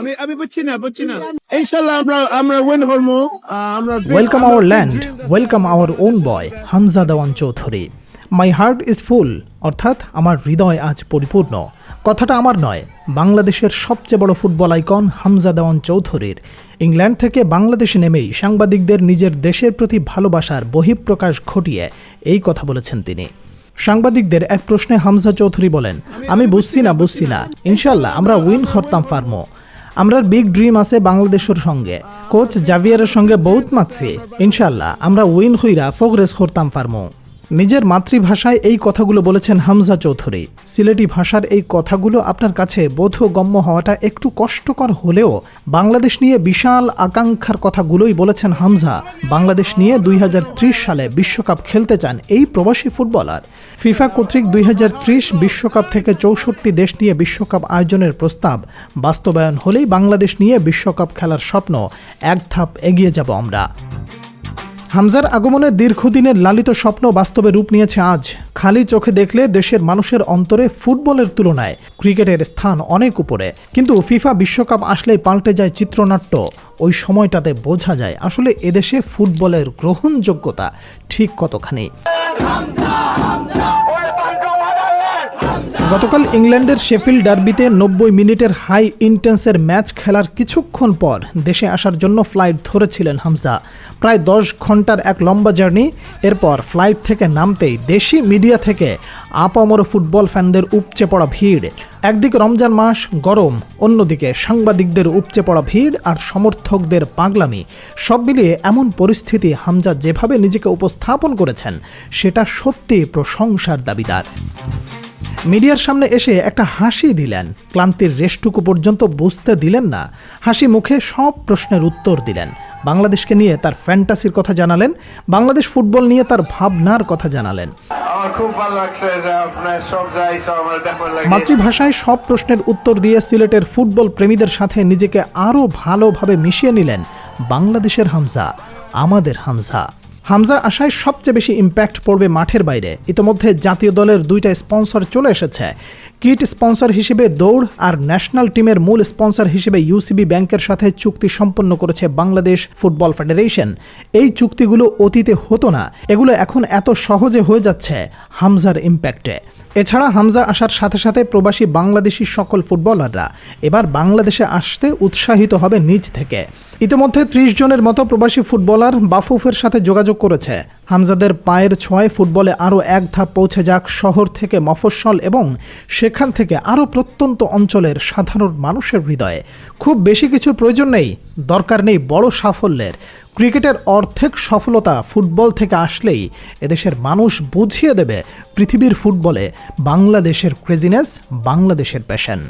আমি আমি বুঝছি না বুঝছি না। ইনশাল্লাহ আমরা আমরা উইন করব। আমরা welcome our land welcome our own boy Hamza Dewan Chowdhury my heart is full অর্থাৎ আমার হৃদয় আজ পরিপূর্ণ। কথাটা আমার নয় বাংলাদেশের সবচেয়ে বড় ফুটবল আইকন হামজা দেওয়ান চৌধুরীর। ইংল্যান্ড থেকে বাংলাদেশে নেমেই সাংবাদিকদের নিজের দেশের প্রতি ভালোবাসার বহিঃপ্রকাশ ঘটিয়ে এই কথা বলেছেন তিনি। সাংবাদিকদের এক প্রশ্নে হামজা চৌধুরী বলেন আমি বুঝছি না বুঝছি না। ইনশাল্লাহ আমরা উইন করতাম পারমো আমরা বিগ ড্রিম আছে বাংলাদেশের সঙ্গে। কোচ জাভিয়ারের সঙ্গে বহুত মাতছি ইনশাল্লাহ আমরা উইন হইরা প্রোগ্রেস করতাম পারমো। নিজের মাতৃভাষায় এই কথাগুলো বলেছেন হামজা চৌধুরী। সিলেটি ভাষার এই কথাগুলো আপনার কাছে বোধগম্য হওয়াটা একটু কষ্টকর হলেও বাংলাদেশ নিয়ে বিশাল আকাঙ্ক্ষার কথাগুলোই বলেছেন হামজা। বাংলাদেশ নিয়ে দুই হাজার ত্রিশ সালে বিশ্বকাপ খেলতে চান এই প্রবাসী ফুটবলার। ফিফা কর্তৃক দুই বিশ্বকাপ থেকে চৌষট্টি দেশ নিয়ে বিশ্বকাপ আয়োজনের প্রস্তাব। বাস্তবায়ন হলেই বাংলাদেশ নিয়ে বিশ্বকাপ খেলার স্বপ্ন এক ধাপ এগিয়ে যাব আমরা। হামজার আগমনে দীর্ঘদিনের লালিত স্বপ্ন বাস্তবে রূপ নিয়েছে আজ। খালি চোখে দেখলে দেশের মানুষের অন্তরে ফুটবলের তুলনায় ক্রিকেটের স্থান অনেক উপরে। কিন্তু ফিফা বিশ্বকাপ আসলেই পাল্টে যায় চিত্রনাট্য। ওই সময়টাতে বোঝা যায় আসলে এদেশে ফুটবলের গ্রহণযোগ্যতা ঠিক কতখানি। গতকাল ইংল্যান্ডের শেফিল্ড ডার্বিতে নব্বই মিনিটের হাই ইন্টেন্সের ম্যাচ খেলার কিছুক্ষণ পর দেশে আসার জন্য ফ্লাইট ধরেছিলেন হামজা। প্রায় দশ ঘণ্টার এক লম্বা জার্নি, এরপর ফ্লাইট থেকে নামতেই দেশি মিডিয়া থেকে আপামর ফুটবল ফ্যানদের উপচে পড়া ভিড়। একদিকে রমজান মাস গরম, অন্যদিকে সাংবাদিকদের উপচে পড়া ভিড় আর সমর্থকদের পাগলামি। সব মিলিয়ে এমন পরিস্থিতি হামজা যেভাবে নিজেকে উপস্থাপন করেছেন, সেটা সত্যি প্রশংসার দাবিদার। মিডিয়ার সামনে এসে একটা হাসি দিলেন। ক্লান্তির রেশটুকু পর্যন্ত বুঝতে দিলেন না। হাসি মুখে সব প্রশ্নের উত্তর দিলেন। বাংলাদেশকে নিয়ে তার ফ্যান্টাসির কথা জানালেন। বাংলাদেশ ফুটবল নিয়ে তার ভাবনার কথা জানালেন। মাতৃভাষায় সব প্রশ্নের উত্তর দিয়ে সিলেটের ফুটবল প্রেমীদের সাথে নিজেকে আরও ভালোভাবে মিশিয়ে নিলেন বাংলাদেশের হামজা আমাদের হামজা। হামজা আশায় সবচেয়ে বেশি ইম্প্যাক্ট পড়বে মাঠের বাইরে। ইতোমধ্যে জাতীয় দলের দুইটা স্পন্সর চলে এসেছে। কিট স্পন্সর হিসেবে দৌড় আর ন্যাশনাল টিমের মূল স্পন্সর হিসেবে ইউসিবি ব্যাংকের সাথে চুক্তি সম্পন্ন করেছে বাংলাদেশ ফুটবল ফেডারেশন। এই চুক্তিগুলো অতীতে হতো না। এগুলো এখন এত সহজে হয়ে যাচ্ছে হামজার ইম্প্যাক্টে। এছাড়া হামজা আসার সাথে সাথে প্রবাসী বাংলাদেশি সকল ফুটবলাররা এবার বাংলাদেশে আসতে উৎসাহিত হবে নিজ থেকে। ইতিমধ্যে ত্রিশ জনের মতো প্রবাসী ফুটবলার বাফুফের সাথে যোগাযোগ করেছে হামজাদের পায়ের ছোঁয়ায় ফুটবলে আরও এক ধাপ পৌঁছে যাক শহর থেকে মফস্বল এবং সেখান থেকে আরও প্রত্যন্ত অঞ্চলের সাধারণ মানুষের হৃদয়ে। খুব বেশি কিছুর প্রয়োজন নেই, দরকার নেই বড় সাফল্যের। ক্রিকেটের অর্ধেক সফলতা ফুটবল থেকে আসলেই এদেশের মানুষ বুঝিয়ে দেবে পৃথিবীর ফুটবলে বাংলাদেশের ক্রেজিনেস বাংলাদেশের প্যাশন